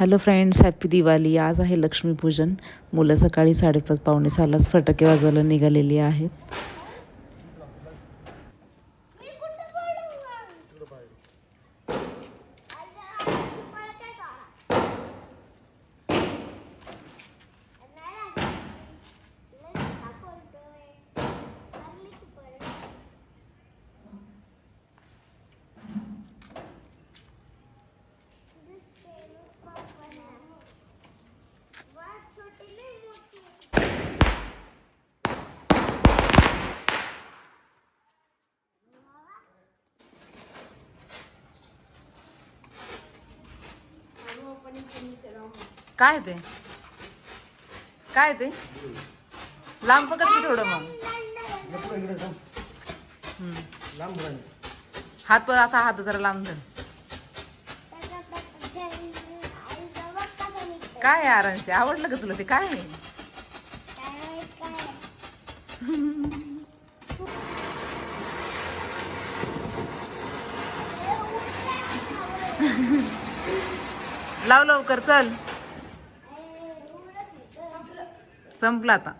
Hello friends happy Diwali आज आहे लक्ष्मीपूजन. मुलं सकाळी साडेपाच पावणे सहालाच फटाके वाजवायला निघालेली आहेत. काय ते? काय ते? लांब पकड की थोडं मग. हम्म. हात पण असा हात जरा लांब धर. काय आहे आरंज ते? आवडलं का तुला ते? काय आहे? लाव लवकर चल. संपला आता.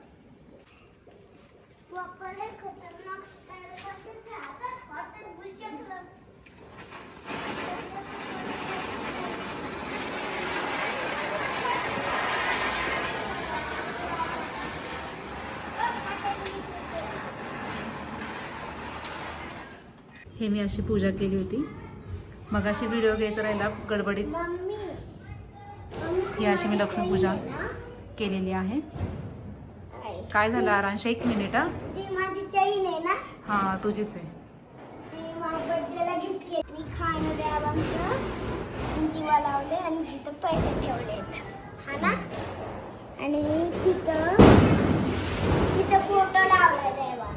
हे मी अशी पूजा केली होती. मग अशी व्हिडिओ घ्यायचा राहिला गडबडीत. ही अशी मी लक्ष्मीपूजा केलेली आहे. काय झालं आरांश? एक मिनिट हा. ती माझी चैन आहे ना. हा तुझीच आहे. ती माझ्या बर्थडेला गिफ्ट केली. मी खाणं देवांचं दिवा लावले आणि तिथं पैसे ठेवले. हा ना? आणि तिथं तिथं फोटो लावला देवा.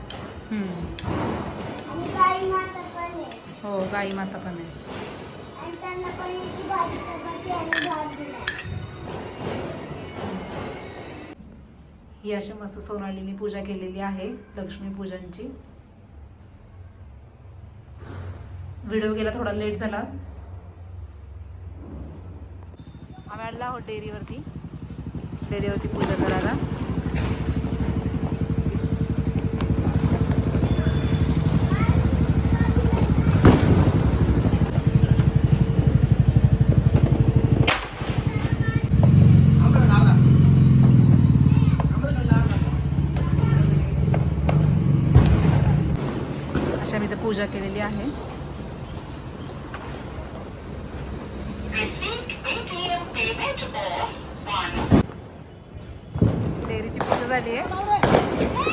हम्म. आणि गाई माता पण आहे. हो गाई माता पण आहे. आणि त्यांना पनीरची भाजी चपाती आणि भात दिला. ही अशी मस्त सोनालीने पूजा केलेली आहे लक्ष्मीपूजनची व्हिडिओ गेला थोडा लेट झाला. आम्ही आणला आहोत डेअरीवरती. डेअरीवरती पूजा करायला अशा मी इथं पूजा केलेली आहे. डेअरीची पूजा झाली आहे.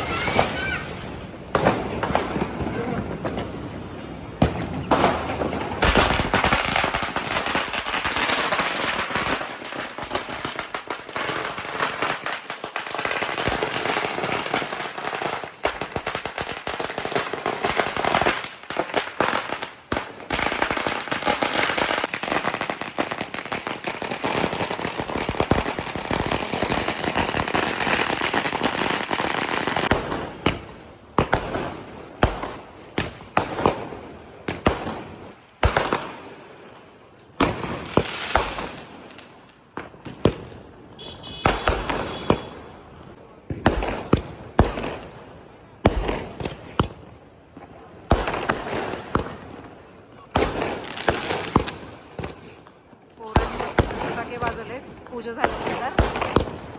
वाजवले पूजा झाल्यानंतर